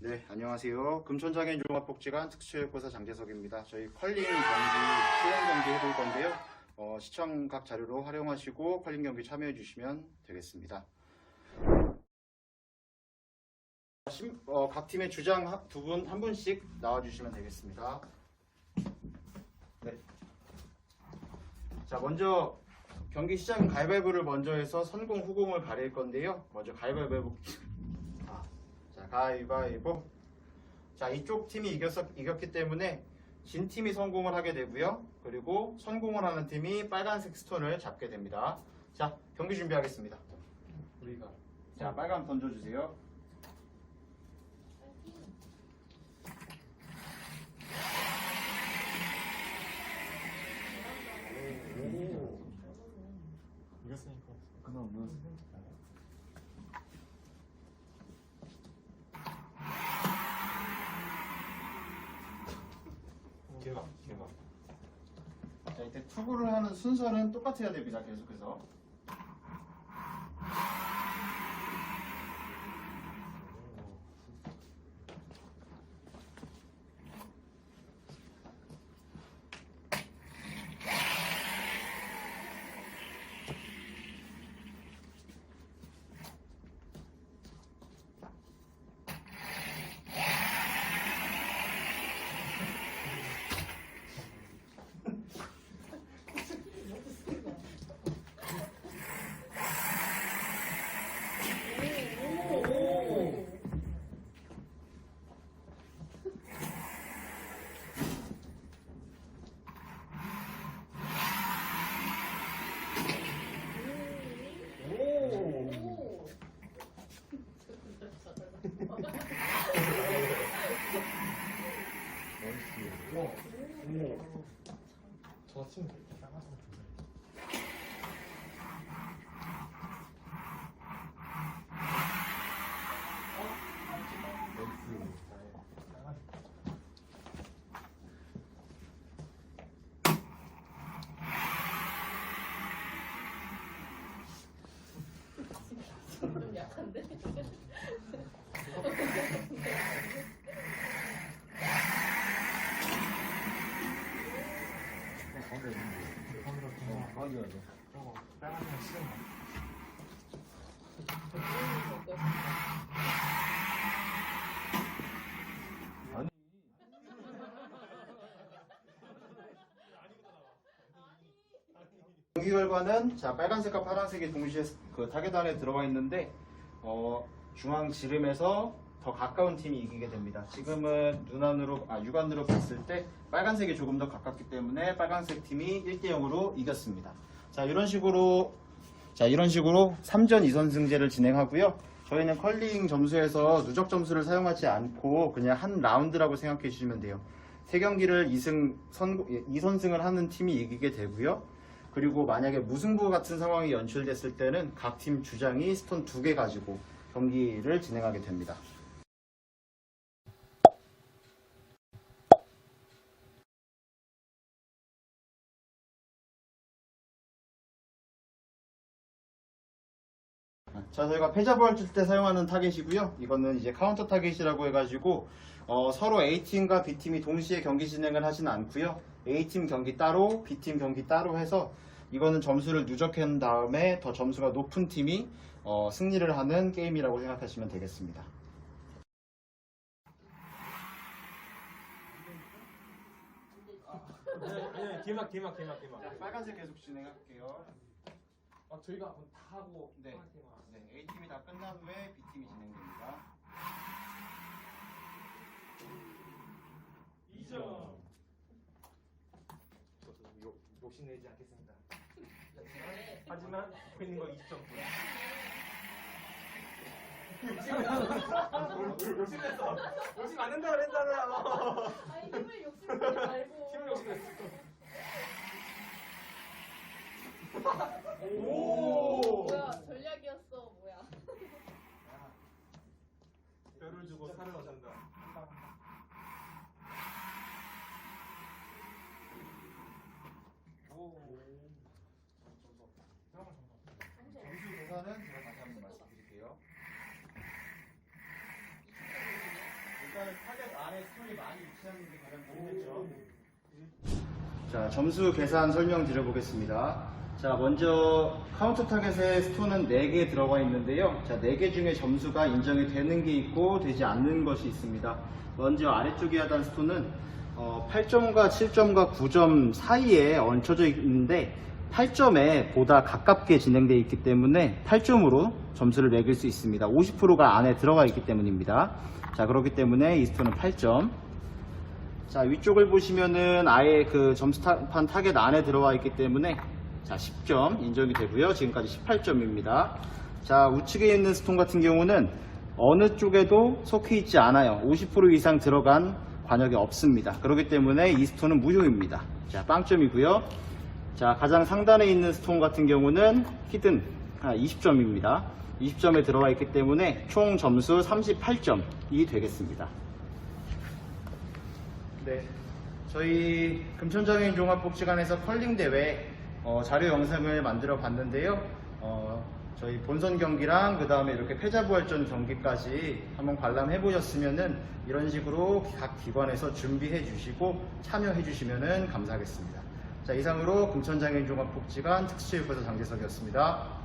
네, 안녕하세요. 금천장애인 종합복지관 특수체육고사 장재석입니다. 저희 컬링 경기, 수영 경기 해볼 건데요. 어, 시청 각 자료로 활용하시고 컬링 경기 참여해 주시면 되겠습니다. 심- 어, 각 팀의 주장 두 분, 한 분씩 나와주시면 되겠습니다. 네. 자, 먼저 경기 시작은 가위바위보를 먼저 해서 선공, 후공을 가릴 건데요. 먼저 가위바위보 가위바위보. 자, 이쪽 팀이 이겼, 이겼기 때문에 진 팀이 성공을 하게 되고요. 그리고 성공을 하는 팀이 빨간색 스톤을 잡게 됩니다. 자, 경기 준비하겠습니다. 우리가 자, 빨간 던져주세요. 이겼으니까 그나마 개막 개막 자, 이때 투구를 하는 순서는 똑같아야 됩니다. 계속해서. 저친구 나가서 보세요 좀 약한데? 가운데 가죠 저거 빨간색 싫은 거 아니. 경기 결과는 자 빨간색과 파란색이 동시에 그 타겟 안에 들어가 있는데 어, 중앙 지름에서 더 가까운 팀이 이기게 됩니다. 지금은 눈안으로 아 육안으로 봤을 때 빨간색이 조금 더 가깝기 때문에 빨간색 팀이 1대 0으로 이겼습니다. 자 이런 식으로 자 이런 식으로 3전 2선승제를 진행하고요. 저희는 컬링 점수에서 누적 점수를 사용하지 않고 그냥 한 라운드라고 생각해 주시면 돼요. 세 경기를 2승 선 2선승을 하는 팀이 이기게 되고요. 그리고 만약에 무승부 같은 상황이 연출됐을 때는 각 팀 주장이 스톤 두 개 가지고 경기를 진행하게 됩니다. 자, 저희가 패자부할 때 사용하는 타겟이고요. 이거는 이제 카운터 타겟이라고 해가지고 어, 서로 A팀과 B팀이 동시에 경기 진행을 하진 않고요. A팀 경기 따로, B팀 경기 따로 해서 이거는 점수를 누적한 다음에 더 점수가 높은 팀이 어, 승리를 하는 게임이라고 생각하시면 되겠습니다. 아니 아니 개막 개막 개막 개막 빨간색 계속 진행할게요. 아 저희가 그럼 다 하고 네. 네, A팀이 다 끝난 후에 B팀이 진행됩니다. 2점. 저도 욕, 욕심내지 않겠습니다. 하지만 붙고 있는 거 20점 욕심냈어 욕심 안 낸다 그랬잖아요. 아니 힘을 욕심내지 말고. 힘을 욕심냈어 오 뭐야 전략이었어 뭐야 뼈를 주고 살을 얻는다 오 점수 계산은 제가 다시 한번 말씀드릴게요. 스톤이 많이 위치하는 게 가장 중요했죠. 자, 점수 계산 설명 드려보겠습니다. 자, 먼저 카운터 타겟에 스톤은 4개 들어가 있는데요. 자, 4개 중에 점수가 인정이 되는 게 있고 되지 않는 것이 있습니다. 먼저 아래쪽에 하단 스톤은 어, 8점과 7점과 9점 사이에 얹혀져 있는데 8점에 보다 가깝게 진행되어 있기 때문에 8점으로 점수를 매길 수 있습니다. 50%가 안에 들어가 있기 때문입니다. 자, 그렇기 때문에 이 스톤은 8점. 자 위쪽을 보시면은 아예 그 점수판 타겟 안에 들어와 있기 때문에 자 10점 인정이 되고요. 지금까지 18점입니다. 자 우측에 있는 스톤 같은 경우는 어느 쪽에도 속해 있지 않아요. 50% 이상 들어간 관역이 없습니다. 그렇기 때문에 이 스톤은 무효입니다. 자 빵점이고요. 자 가장 상단에 있는 스톤 같은 경우는 히든 20점입니다. 20점에 들어와 있기 때문에 총 점수 38점이 되겠습니다. 네, 저희 금천장애인 종합복지관에서 컬링 대회 어, 자료 영상을 만들어 봤는데요. 어, 저희 본선 경기랑 그 다음에 이렇게 패자부활전 경기까지 한번 관람해 보셨으면은 이런 식으로 각 기관에서 준비해 주시고 참여해 주시면은 감사하겠습니다. 자, 이상으로 금천장애인 종합복지관 특수체육과사 장재석이었습니다.